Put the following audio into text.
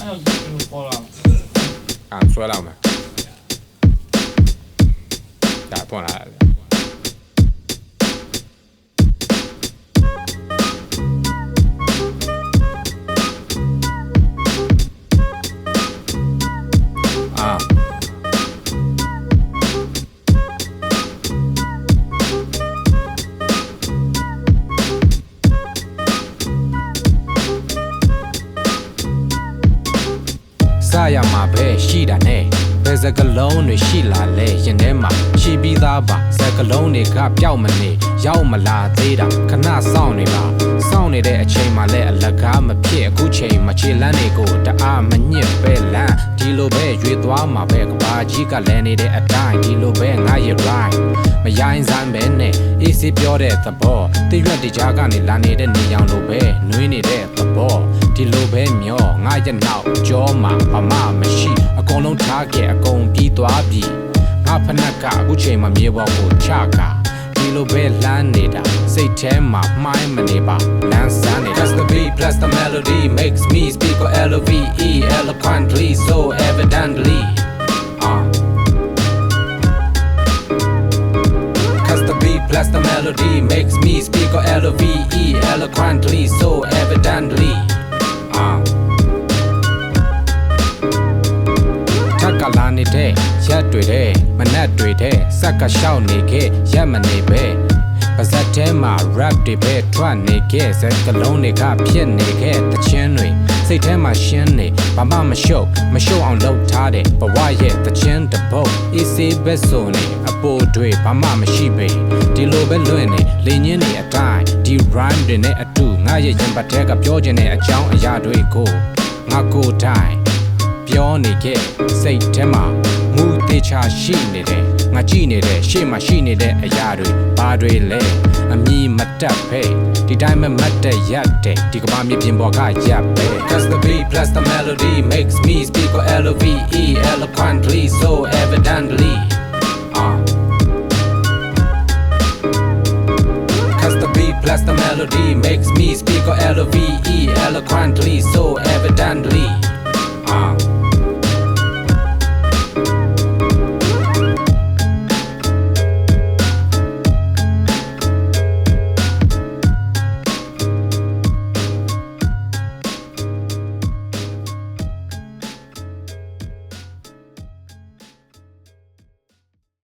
အဲ့တော့ပေါ်လာ စရမှာပဲရှိတာနဲ့ဘယ်စကလုံးတွေရှိလာလဲရင်ထဲမှာရှိပြီးသားပါစကလုံးတွေကပျောက်မနေရောက်မလာသေးတာခဏစောင့်နေပါစောင့်နေတဲ့အချိန်မှာလဲအလကားမဖြစ်အခုချိန်မှာခြေလန်းတွေကိုတအားမညစ်ပဲလန်းဒီလိုပဲရွေသွားမှာပဲကဘာကြီးကလဲနေတဲ့အတိုင်းဒီလိုပဲငါရဲ့ right မရိုင်းဆိုင်ပဲနဲ့အေးစေးပြောတဲ့သဘောတရွက်တကြားကနေလာနေတဲ့နေရောင်လိုပဲနှွေးနေတဲ့သဘောဒီလိုပဲမျော ငါရဲ့နောက်ကြောမှာဘာမှမရှိအကုန်လုံးထားခဲ့အကုန်ပြီးသွားပြီငါဖနက်ကအခုချိန်မှာမြေပေါ်ကိုချကာဒီလိုပဲလမ်းနေတာစိတ်ထဲမှာမှိုင်းမနေပါလမ်းစမ်းနေတာ Just the beat plus the melody makes me speak or L O V E eloquently so evidently uh. Cause the beat plus the melody makes me speak or L O V E eloquently so evidently uh. တဲ့ရက်တွေတဲ့မနက်တွေတဲ့စက်ကရှောက်နေခဲ့ရက်မနေပဲပါဇက်ထဲမှာ rap တွေပဲထွက်နေခဲ့စက်ကလုံးတွေကဖြစ်နေခဲ့တချင်းတွေစိတ်ထဲမှာရှင်းနေဘာမှမရှုပ်မရှုပ်အောင်လုပ်ထားတဲ့ဘဝရဲ့တချင်းတစ်ပုတ်အေးစေးပဲဆိုနေအပိုတွေဘာမှမရှိပေဒီလိုပဲလွင့်နေလေညင်းနေအတိုင်းဒီ rhyme တွေနဲ့အတူငါရဲ့ရင်ပတ်ထဲကပြောချင်တဲ့အကြောင်းအရာတွေကိုငါကိုယ်တိုင်ပြောနေခဲ့စိတ်ထဲမှာမူ တေချာရှိနေတယ်ငါကြည့်နေတဲ့ရှေ့မှာရှိနေတဲ့အရာတွေဘာတွေလဲအမြင်မတက်ဖဲဒီတိုင်းမမတ်တက်ရက်တဲ့ဒီကမ္ဘာမြေပြင်ပေါ်ကရပ်ပဲ Cause the beat plus the melody makes me speak or L O V E eloquently so evidently uh. Cause the beat plus the melody makes me speak or L O V E eloquently so evidently uh.